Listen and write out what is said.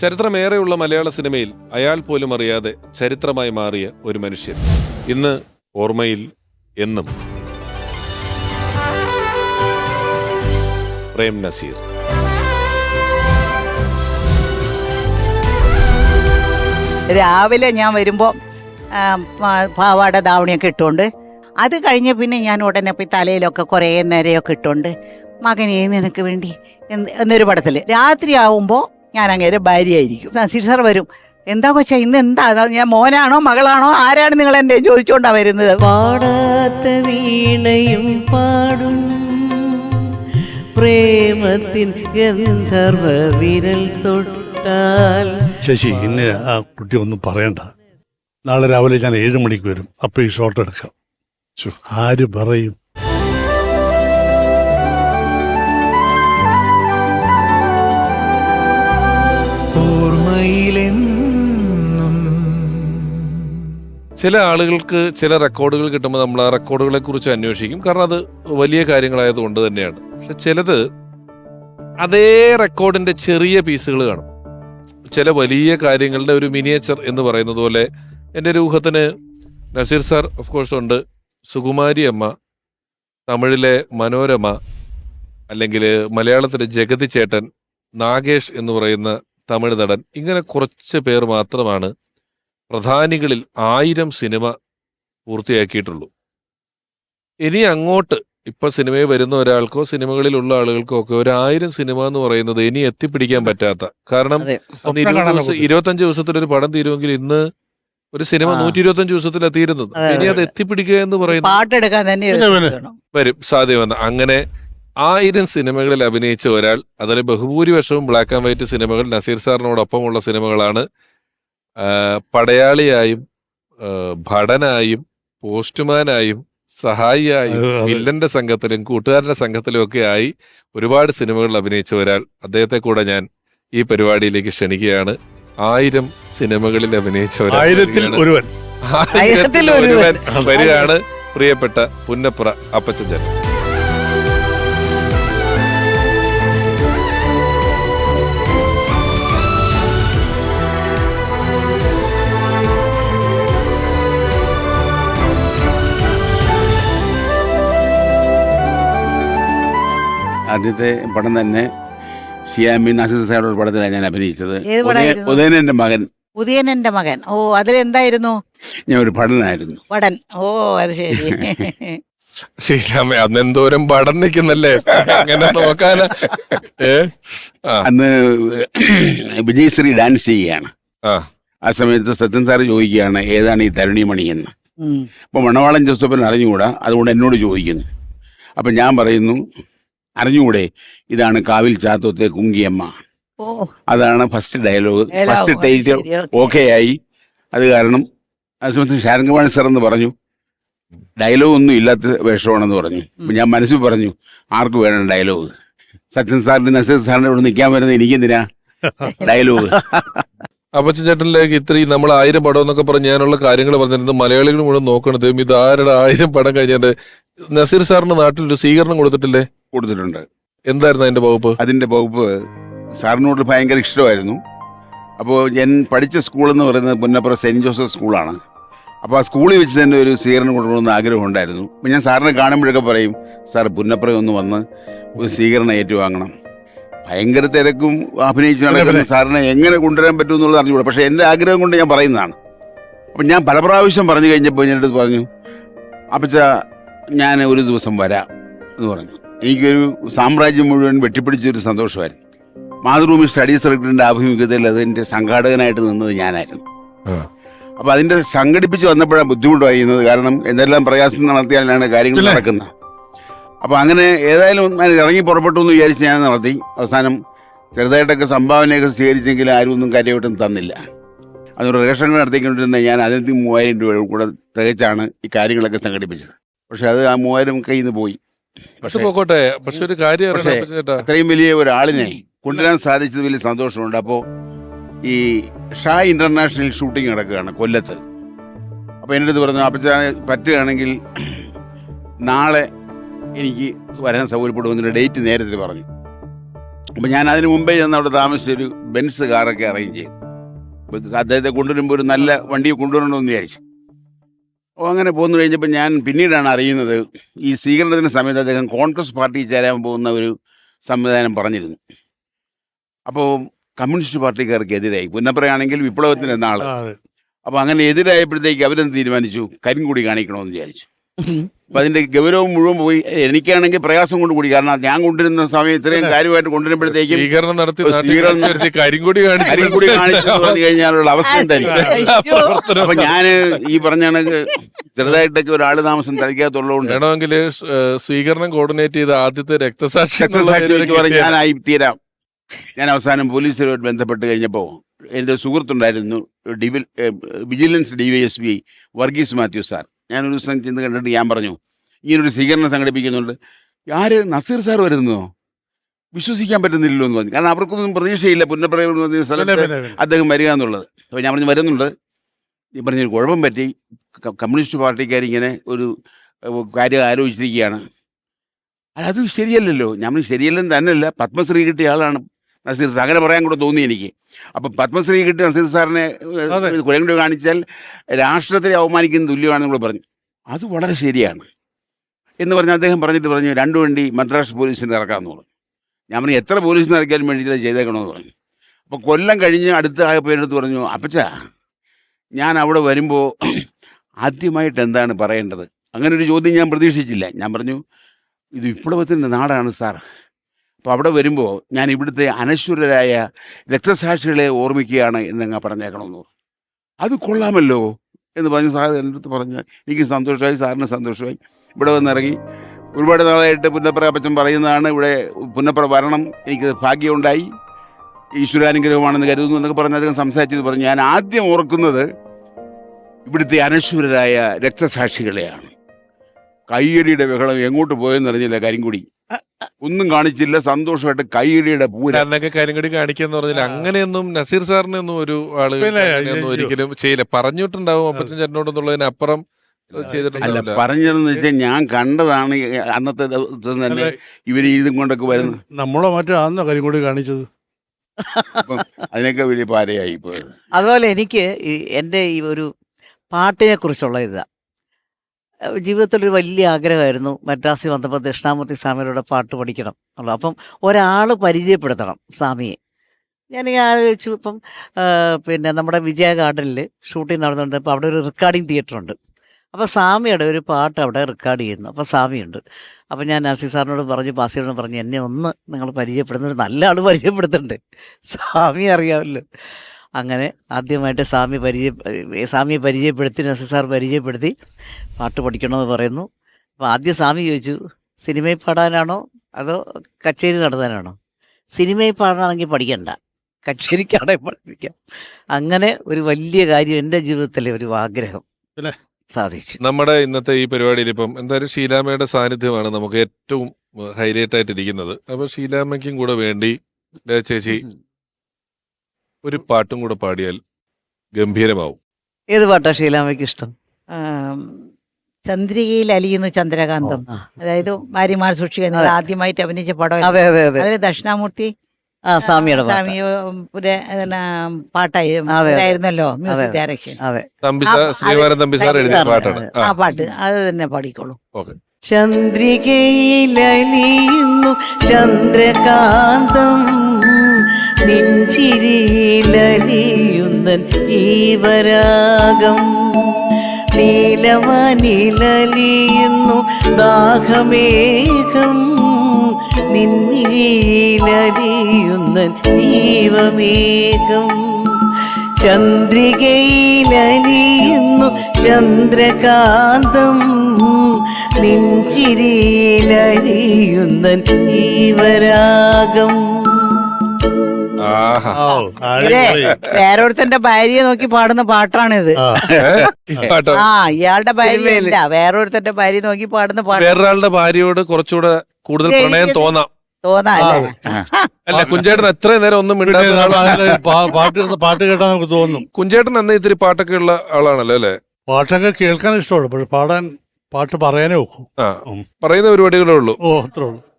ചരിത്രമേറെയുള്ള മലയാള സിനിമയിൽ അയാൾ പോലും അറിയാതെ ചരിത്രമായി മാറിയ ഒരു മനുഷ്യൻ. ഇന്ന് ഓർമ്മയിൽ എന്നും. പ്രേം നസീർ. രാവിലെ ഞാൻ വരുമ്പോൾ പാവാട ധാവണിയൊക്കെ ഇട്ടുകൊണ്ട് അത് കഴിഞ്ഞ് പിന്നെ ഞാൻ ഉടനെ പോയി തലയിലൊക്കെ കുറേ നേരെയൊക്കെ ഇട്ടുകൊണ്ട് മകനെ നിനക്ക് വേണ്ടി എന്ന് എന്നൊരു പടത്തിൽ രാത്രി ആവുമ്പോൾ ഞാൻ അങ്ങേരെ ഭാര്യയായിരിക്കും നസീർ സാർ വരും. എന്താ കൊച്ചാ ഇന്ന് എന്താ? ഞാൻ മോനാണോ മകളാണോ? ആരാണ് നിങ്ങൾ എന്റെ ചോദിച്ചുകൊണ്ടാണ് വരുന്നത്? പാടാത്ത വീണയും പാടും. പ്രേമത്തിൻ ഗന്ധർവ വിരൽ തൊട്ടാൽ ശശി ഇന്ന് ആ കുട്ടി ഒന്നും പറയണ്ട. നാളെ രാവിലെ ഞാൻ ഏഴ് മണിക്ക് വരും. അപ്പൊ ഈ ഷോട്ട് എടുക്കാം. ആര് പറയും? ഓർമ്മയിലെന്നും. ചില ആളുകൾക്ക് ചില റെക്കോർഡുകൾ കിട്ടുമ്പോൾ നമ്മൾ ആ റെക്കോർഡുകളെ കുറിച്ച് അന്വേഷിക്കും. കാരണം അത് വലിയ കാര്യങ്ങളായതുകൊണ്ട് തന്നെയാണ്. പക്ഷെ ചിലത് അതേ റെക്കോർഡിന്റെ ചെറിയ പീസുകൾ കാണും. ചില വലിയ കാര്യങ്ങളുടെ ഒരു മിനിയേച്ചർ എന്ന് പറയുന്നത് പോലെ എന്റെ ഒരു ഊഹത്തിന് നസീർ സാർ ഓഫ് കോഴ്സ് ഉണ്ട്. സുകുമാരി അമ്മ തമിഴിലെ മനോരമ അല്ലെങ്കിൽ മലയാളത്തിലെ ജഗതി ചേട്ടൻ നാഗേഷ് എന്ന് പറയുന്ന തമിഴ് നടൻ. ഇങ്ങനെ കുറച്ച് പേർ മാത്രമാണ് പ്രധാനികളിൽ ആയിരം സിനിമ പൂർത്തിയാക്കിയിട്ടുള്ളൂ. ഇനി അങ്ങോട്ട് ഇപ്പം സിനിമയിൽ വരുന്ന ഒരാൾക്കോ സിനിമകളിലുള്ള ആളുകൾക്കോ ഒക്കെ ഒരായിരം സിനിമ എന്ന് പറയുന്നത് ഇനി എത്തിപ്പിടിക്കാൻ പറ്റാത്ത. കാരണം. അന്ന് ഇരുപത് ദിവസം ഇരുപത്തഞ്ച് ദിവസത്തിൽ ഒരു പടം തീരുമെങ്കിൽ ഇന്ന് ഒരു സിനിമ നൂറ്റി നൂറ്റി ഇരുപത്തഞ്ച് ദിവസത്തിൽ തീരുന്നത് ഇനി അത് എത്തിപ്പിടിക്കുക എന്ന് പറയുന്നത്. വരും. സാധ്യമെന്ന് അങ്ങനെ ആയിരം സിനിമകളിൽ അഭിനയിച്ച ഒരാൾ അതിൽ ബഹുഭൂരിപക്ഷവും ബ്ലാക്ക് ആൻഡ് വൈറ്റ് സിനിമകൾ നസീർ സാറിനോടൊപ്പമുള്ള സിനിമകളാണ് പടയാളിയായും ഭടനായും പോസ്റ്റ്മാനായും സഹായിയായും വില്ലന്റെ സംഘത്തിലും കൂട്ടുകാരന്റെ സംഘത്തിലും ഒക്കെ ആയി ഒരുപാട് സിനിമകളിൽ അഭിനയിച്ച ഒരാൾ. അദ്ദേഹത്തെ കൂടെ ഞാൻ ഈ പരിപാടിയിലേക്ക് ക്ഷണിക്കുകയാണ്. ആയിരം സിനിമകളിൽ അഭിനയിച്ച ആയിരത്തിൽ ഒരുവൻ. ഒരുവൻ. വരികയാണ് പ്രിയപ്പെട്ട പുന്നപ്ര അപ്പച്ചൻ ആദ്യത്തെ പടം തന്നെ സിയാമി നാസിർ സാറുടെ പടത്തിലാണ് ഞാൻ അഭിനയിച്ചത്. ഏത് പടമായിരുന്നു? ഉദയനന്റെ മകൻ. ഉദയനന്റെ മകൻ. ഓ അതിലെന്തായിരുന്നു? ഞാൻ ഒരു ഭടനായിരുന്നു വടൻ ഓ അത് ശരി. ശ്രീരാമ അന്ന് എന്തോരം പടം നിൽക്കുന്നല്ലേ? അങ്ങനെ നോക്കാന. ഏ? ആ. അന്ന് വിജയശ്രീ ഡാൻസ് ചെയ്യുകയാണ്. ആ. ആ സമയത്ത് സത്യൻ സാറ് ചോദിക്കുകയാണ് ഏതാണ് ഈ തരുണിമണി എന്ന്? ഉം. അപ്പോൾ മണവാളൻ ജോസഫിന് അറിഞ്ഞുകൂടാ അതുകൊണ്ട് എന്നോട് ചോദിക്കുന്നു. അപ്പം ഞാൻ പറയുന്നു അറിഞ്ഞുകൂടെ ഇതാണ് കാവിൽ ചാത്തോത്തെ കുങ്കിയമ്മ. ഓ. അതാണ് first dialogue first tight okay. ആയി. അത് കാരണം ആ സമയത്ത് ശാരംഗവാണി സാർ എന്ന് പറഞ്ഞു. ഡയലോഗ് ഒന്നും ഇല്ലാത്ത വേഷമാണെന്ന് പറഞ്ഞു. ഞാൻ മനസ്സിൽ പറഞ്ഞു ആർക്ക് വേണം ഡയലോഗ് സച്ചിൻ സാറിന്റെ നസീർ സാറിന്റെ ഇവിടെ നിൽക്കാൻ വരുന്നത് എനിക്കെന്തിനാ? ഡയലോഗ് അപ്പച്ചൻ ചേട്ടനിലേക്ക് ഇത്രയും നമ്മൾ ആയിരം പടം എന്നൊക്കെ പറഞ്ഞ് ഞാനുള്ള കാര്യങ്ങൾ പറഞ്ഞിരുന്നത് മലയാളികൾ മുഴുവൻ നോക്കണത് ഇത് ആരുടെ ആയിരം പടം കഴിഞ്ഞിട്ട്? നസീർ സാറിന്റെ നാട്ടിൽ ഒരു സ്വീകരണം കൊടുത്തിട്ടില്ലേ? കൊടുത്തിട്ടുണ്ട് എന്തായിരുന്നു അതിന്റെ വകുപ്പ്? അതിന്റെ വകുപ്പ് സാറിനോട് ഭയങ്കര ഇഷ്ടമായിരുന്നു. അപ്പോൾ ഞാൻ പഠിച്ച സ്കൂൾ എന്ന് പറയുന്നത് പുന്നപ്പുറ സെന്റ് ജോസഫ് സ്കൂളാണ്. അപ്പോൾ ആ സ്കൂളിൽ വെച്ച് തന്നെ ഒരു സ്വീകരണം കൊടുക്കണമെന്ന് ആഗ്രഹം ഉണ്ടായിരുന്നു അപ്പം ഞാൻ സാറിനെ കാണുമ്പോഴൊക്കെ പറയും സാർ പുന്നപ്പുറ ഒന്ന് വന്ന് ഒരു സ്വീകരണം ഏറ്റുവാങ്ങണം. ഭയങ്കര തിരക്കും അഭിനയിച്ച് നടക്കുന്ന സാറിനെ എങ്ങനെ കൊണ്ടുവരാൻ പറ്റും എന്നുള്ളത് അറിഞ്ഞുകൂടാ. പക്ഷേ എന്റെ ആഗ്രഹം കൊണ്ട് ഞാൻ പറയുന്നതാണ്. അപ്പം ഞാൻ പല പ്രാവശ്യം പറഞ്ഞു കഴിഞ്ഞപ്പോൾ ഞാൻ അടുത്ത് പറഞ്ഞു അപ്പച്ച ഞാൻ ഒരു ദിവസം വരാം എന്ന് പറഞ്ഞു. എനിക്കൊരു സാമ്രാജ്യം മുഴുവൻ വെട്ടിപ്പിടിച്ചൊരു സന്തോഷമായിരുന്നു. മാതൃഭൂമി സ്റ്റഡി സർക്കിളിന്റെ ആഭിമുഖ്യത്തിൽ അതിന്റെ സംഘാടകനായിട്ട് നിന്നത് ഞാനായിരുന്നു. അപ്പൊ അതിന്റെ സംഘടിപ്പിച്ച് വന്നപ്പോഴാണ് ബുദ്ധിമുട്ടായിരുന്നത് കാരണം എന്തെല്ലാം പ്രയാസം നടത്തിയാലാണ് കാര്യങ്ങൾ? നടക്കുന്നത്. അപ്പൊ അങ്ങനെ ഏതായാലും ഞാൻ ഇറങ്ങി പുറപ്പെട്ടു എന്ന് വിചാരിച്ച് ഞാൻ നടത്തി. അവസാനം ചെറുതായിട്ടൊക്കെ സംഭാവനയൊക്കെ സ്വീകരിച്ചെങ്കിലും ആരും ഒന്നും കാര്യമായിട്ടും തന്നില്ല. അതുകൊണ്ട് റേഷൻ നടത്തിക്കൊണ്ടിരുന്ന ഞാൻ അതിനകത്ത് മൂവായിരം രൂപ കൂടെ തികച്ചാണ് ഈ കാര്യങ്ങളൊക്കെ സംഘടിപ്പിച്ചത്. പക്ഷെ അത് ആ മൂവായിരം കയ്യിൽ നിന്ന് പോയി. പക്ഷെ പക്ഷേ പോക്കോട്ടെ പക്ഷെ ഒരു കാര്യം പക്ഷേ ചേട്ടാ. അത്രയും വലിയ ഒരാളിനെ കൊണ്ടുവരാൻ സാധിച്ചത് വലിയ സന്തോഷമുണ്ട്. അപ്പോൾ ഈ ഷാ ഇന്റർനാഷണൽ ഷൂട്ടിംഗ് നടക്കുകയാണ് കൊല്ലത്ത്. അപ്പോൾ എന്റെ അടുത്ത് പറഞ്ഞു അപ്പച്ച പറ്റുകയാണെങ്കിൽ നാളെ എനിക്ക് വരാൻ സൗകര്യപ്പെടുമെന്നൊരു ഡേറ്റ് നേരത്തെ പറഞ്ഞു. അപ്പം ഞാൻ അതിന് മുമ്പേ ചെന്ന് അവിടെ താമസിച്ച ഒരു ബെൻസ് കാറൊക്കെ അറേഞ്ച് ചെയ്തു. അദ്ദേഹത്തെ കൊണ്ടുവരുമ്പോൾ ഒരു നല്ല വണ്ടി കൊണ്ടുവരണമെന്ന് വിചാരിച്ചു. അപ്പോൾ അങ്ങനെ പോന്നു കഴിഞ്ഞപ്പോൾ ഞാൻ പിന്നീടാണ് അറിയുന്നത് ഈ സ്വീകരണത്തിന്റെ സമയത്ത് അദ്ദേഹം കോൺഗ്രസ് പാർട്ടി ചേരാൻ പോകുന്ന ഒരു സംവിധാനം പറഞ്ഞിരുന്നു. അപ്പോൾ കമ്മ്യൂണിസ്റ്റ് പാർട്ടിക്കാർക്ക് എതിരായി. പുന്നപ്പറയാണെങ്കിൽ വിപ്ലവത്തിന് എന്നാൾ അപ്പോൾ അങ്ങനെ എതിരായപ്പോഴത്തേക്ക് അവരെന്ത് തീരുമാനിച്ചു? കരിങ്കൂടി കാണിക്കണമെന്ന് വിചാരിച്ചു. അപ്പം അതിന്റെ ഗൗരവം മുഴുവൻ പോയി. എനിക്കാണെങ്കിൽ പ്രയാസം കൊണ്ട് കൂടി. കാരണം ഞാൻ കൊണ്ടിരുന്ന സമയം ഇത്രയും കാര്യമായിട്ട് കൊണ്ടുവരുമ്പോഴത്തേക്കും സ്വീകരണം നടത്തി സ്വീകരണം കരിങ്കൊടി കാണിച്ചു കരിങ്കൂടി കാണിച്ചു പറഞ്ഞു കഴിഞ്ഞാലുള്ള അവസ്ഥ തന്നെ അപ്പൊ ഞാൻ ഈ പറഞ്ഞ കണക്ക് ചെറുതായിട്ടൊക്കെ ഒരാൾ താമസം തളിക്കാത്തുള്ളതുകൊണ്ട് വേണമെങ്കിൽ സ്വീകരണം കോർഡിനേറ്റ് ചെയ്ത ആദ്യത്തെ രക്തസാക്ഷി. ഞാനായി തീരാം. ഞാൻ അവസാനം പോലീസുമായിട്ട് ബന്ധപ്പെട്ട് കഴിഞ്ഞപ്പോൾ എന്റെ സുഹൃത്തുണ്ടായിരുന്നു ഡിവിൽ vigilance D Y S B Varghese Mathew sir. ഞാനൊരു ദിവസം ചെന്ന് കണ്ടിട്ട് ഞാൻ പറഞ്ഞു ഇങ്ങനൊരു സ്വീകരണം സംഘടിപ്പിക്കുന്നുണ്ട്. ആര്? നസീർ സാർ വരുന്നോ? വിശ്വസിക്കാൻ പറ്റുന്നില്ലല്ലോ എന്ന് പറഞ്ഞു. കാരണം അവർക്കൊന്നും പ്രതീക്ഷയില്ല പുനഃപ്രയോഗം എന്ന് പറഞ്ഞ സ്ഥലത്ത്. അദ്ദേഹം വരിക എന്നുള്ളത്. അപ്പോൾ ഞാൻ പറഞ്ഞു വരുന്നുണ്ട്. ഈ പറഞ്ഞൊരു കുഴപ്പം പറ്റി. കമ്മ്യൂണിസ്റ്റ് പാർട്ടിക്കാരിങ്ങനെ ഒരു കാര്യം ആലോചിച്ചിരിക്കുകയാണ്. അത് ശരിയല്ലല്ലോ. ഞാൻ ശരിയല്ലെന്ന് തന്നെയല്ല. പത്മശ്രീ കിട്ടിയ ആളാണ്. നസീർ സാർ അങ്ങനെ പറയാൻ കൂടെ തോന്നി എനിക്ക്. അപ്പം പത്മശ്രീ കിട്ടി നസീർ സാറിനെ അതെ. കുരം കാണിച്ചാൽ രാഷ്ട്രത്തെ അവമാനിക്കുന്ന തുല്യമാണെന്ന് നമ്മൾ പറഞ്ഞു. അത് വളരെ ശരിയാണ്. എന്ന് പറഞ്ഞാൽ അദ്ദേഹം പറഞ്ഞിട്ട് പറഞ്ഞു രണ്ടു വണ്ടി മദ്രാസ് പോലീസിന് ഇറക്കാമെന്ന് പറഞ്ഞു. ഞാൻ പറഞ്ഞു എത്ര പോലീസിന് ഇറക്കാൻ വേണ്ടിയിട്ട് ചെയ്തേക്കണമെന്ന് പറഞ്ഞു. അപ്പോൾ കൊല്ലം കഴിഞ്ഞ് അടുത്ത ആയപ്പോൾ എന്റെ അടുത്ത് പറഞ്ഞു അപ്പച്ച ഞാൻ അവിടെ വരുമ്പോൾ ആദ്യമായിട്ട് എന്താണ് പറയേണ്ടത്? അങ്ങനെ ഒരു ചോദ്യം ഞാൻ പ്രതീക്ഷിച്ചില്ല. ഞാൻ പറഞ്ഞു ഇത് വിപ്ലവത്തിന്റെ നാടാണ് സാർ അപ്പോൾ അവിടെ വരുമ്പോൾ ഞാൻ ഇവിടുത്തെ അനശ്വരരായ രക്തസാക്ഷികളെ ഓർമ്മിക്കുകയാണ് എന്നങ്ങ് പറഞ്ഞേക്കണമെന്ന് അത് കൊള്ളാമല്ലോ എന്ന് പറഞ്ഞ് സാർ എന്റെ അടുത്ത് പറഞ്ഞു. എനിക്ക് സന്തോഷമായി സാറിന് സന്തോഷമായി. ഇവിടെ വന്നിറങ്ങി. ഒരുപാട് നാളായിട്ട് പുന്നപ്ര അപ്പച്ചൻ പറയുന്നതാണ്. ഇവിടെ പുന്നപ്ര വരണം. എനിക്ക് ഭാഗ്യമുണ്ടായി. ഈശ്വരാനുഗ്രഹമാണെന്ന് കരുതുന്നു എന്നൊക്കെ പറഞ്ഞ് അദ്ദേഹം സംസാരിച്ചത് പറഞ്ഞു. ഞാൻ ആദ്യം ഓർക്കുന്നത് ഇവിടുത്തെ അനശ്വരരായ രക്തസാക്ഷികളെയാണ്. കയ്യടിയുടെ ബഹളം എങ്ങോട്ട് പോയെന്നറിഞ്ഞില്ല കരിങ്കുടി. ഒന്നും കാണിച്ചില്ല. സന്തോഷമായിട്ട് കൈയിടിയുടെ പൂര. അന്നൊക്കെ കരിങ്കൊടി കാണിക്കാന്ന് പറഞ്ഞാൽ അങ്ങനെയൊന്നും നസീർ സാറിനെ ഒന്നും ഒരു ആൾ അങ്ങനെയൊന്നും ഒരിക്കലും ചെയ്യില്ല. പറഞ്ഞിട്ടുണ്ടാവും അപ്പച്ചൻ ചേട്ടനോടൊന്നുള്ളതിനപ്പുറം അല്ല പറഞ്ഞതെന്ന് വെച്ചാൽ ഞാൻ കണ്ടതാണ് അന്നത്തെ ദിവസം തന്നെ ഇവർ ഇതും കൊണ്ടൊക്കെ വരുന്നത്. നമ്മളോ മറ്റോ ആന്നോ കരിങ്കൂടി കാണിച്ചത്. അപ്പം അതിനൊക്കെ വലിയ പാരയായി പോയത്. അതുപോലെ എനിക്ക് എന്റെ എന്റെ ഈ ഒരു പാട്ടിനെ കുറിച്ചുള്ള ഇതാ. ജീവിതത്തിലൊരു വലിയ ആഗ്രഹമായിരുന്നു മദ്രാസിൽ വന്നപ്പോൾ ദക്ഷിണാമൂർത്തി സ്വാമിയുടെ പാട്ട് പഠിക്കണം എന്നുള്ളത്. അപ്പം ഒരാൾ പരിചയപ്പെടുത്തണം സ്വാമിയെ. ഞാനിങ്ങനെ ആലോചിച്ചു ഇപ്പം പിന്നെ നമ്മുടെ വിജയ ഗാർഡനിൽ ഷൂട്ടിംഗ് നടന്നുകൊണ്ട് അപ്പോൾ അവിടെ ഒരു റെക്കോർഡിംഗ് തിയേറ്റർ ഉണ്ട്. അപ്പോൾ സ്വാമിയുടെ ഒരു പാട്ട് അവിടെ റെക്കോർഡ് ചെയ്യുന്നു. അപ്പോൾ സ്വാമിയുണ്ട്. അപ്പോൾ ഞാൻ നാസി സാറിനോട് പറഞ്ഞു പാസിയോട് പറഞ്ഞു എന്നെ ഒന്ന് നിങ്ങൾ പരിചയപ്പെടുന്ന ഒരു നല്ല ആൾ പരിചയപ്പെടുത്തുന്നുണ്ട്. സ്വാമി അറിയാമല്ലോ. അങ്ങനെ ആദ്യമായിട്ട് സ്വാമി പരിചയ സ്വാമിയെ പരിചയപ്പെടുത്തി നസി സാർ പരിചയപ്പെടുത്തി പാട്ട് പഠിക്കണമെന്ന് പറയുന്നു. അപ്പോൾ ആദ്യം സ്വാമി ചോദിച്ചു സിനിമയിൽ പാടാനാണോ അതോ കച്ചേരി നടത്താനാണോ? സിനിമയിൽ പാടാണെങ്കിൽ പഠിക്കണ്ട. കച്ചേരിക്കാണെ പഠിപ്പിക്കാം അങ്ങനെ ഒരു വലിയ കാര്യം എന്റെ ജീവിതത്തിലെ ഒരു ആഗ്രഹം പിന്നെ? സാധിച്ചു. നമ്മുടെ ഇന്നത്തെ ഈ പരിപാടിയിൽ ഇപ്പം എന്തായാലും ഷീലാമ്മയുടെ സാന്നിധ്യമാണ് നമുക്ക് ഏറ്റവും ഹൈലൈറ്റ് ആയിട്ടിരിക്കുന്നത്. അപ്പൊ ഷീലാമ്മയ്ക്കും കൂടെ വേണ്ടി ചേച്ചി ഒരു പാട്ടും കൂടെ പാടിയാൽ ഗംഭീരമാവും. ഏത് പാട്ടാ ഷീലാമയ്ക്ക് ഇഷ്ടം? ചന്ദ്രികയിൽ അലിയുന്നു ചന്ദ്രകാന്തം. അതായത് ഭാര്യമാർ സൂക്ഷിക്കുക നിങ്ങൾ ആദ്യമായിട്ട് അഭിനയിച്ച പടം അതെ അതെ അതെ. അതിൽ ദക്ഷിണാമൂർത്തി ആ സ്വാമിയുടെ പാട്ട്. സ്വാമി പുര- പിന്നെ പാട്ടായി മ്യൂസിക് ഡയറക്ഷൻ. ആ, പാട്ട്. അത് തന്നെ പാടിക്കോളൂ. ഓക്കെ. ചന്ദ്രികയിലലിയുന്നു ചന്ദ്രകാന്തം ജീവരാഗം നീലമനിലലിയുന്നു ദാഹമേഘം. നിന്നിരിയിലലിയുന്ന ജീവമേഘം ചന്ദ്രികയിലലിയുന്നു ചന്ദ്രകാന്തം. നെഞ്ചിരിയിലലിയുന്ന ജീവരാഗം. വേറൊരുത്തന്റെ ഭാര്യയെ നോക്കി പാടുന്ന പാട്ടാണിത്. ആ, ഇയാളുടെ ഭാര്യ വേറൊരുത്തന്റെ ഭാര്യ നോക്കി പാടുന്ന പാട്ട്. വേറൊരാളുടെ ഭാര്യയോട് കുറച്ചുകൂടെ കൂടുതൽ പ്രണയം തോന്നാം. തോന്നാ അല്ല? കുഞ്ചേട്ടൻ എത്ര നേരം ഒന്നും പാട്ട് പാട്ട് കേട്ടാൽ നമുക്ക് തോന്നും. കുഞ്ചേട്ടൻ എന്ന ഇത്തിരി പാട്ടൊക്കെ ഉള്ള ആളാണല്ലോ അല്ലേ? പാട്ടൊക്കെ കേൾക്കാൻ ഇഷ്ടമാണ് പക്ഷെ പാടാൻ പാട്ട് പറയാനേ ഒക്കൂ. പറയുന്ന പരിപാടികളേ ഉള്ളൂ. ഓ അത്രേ ഉള്ളൂ.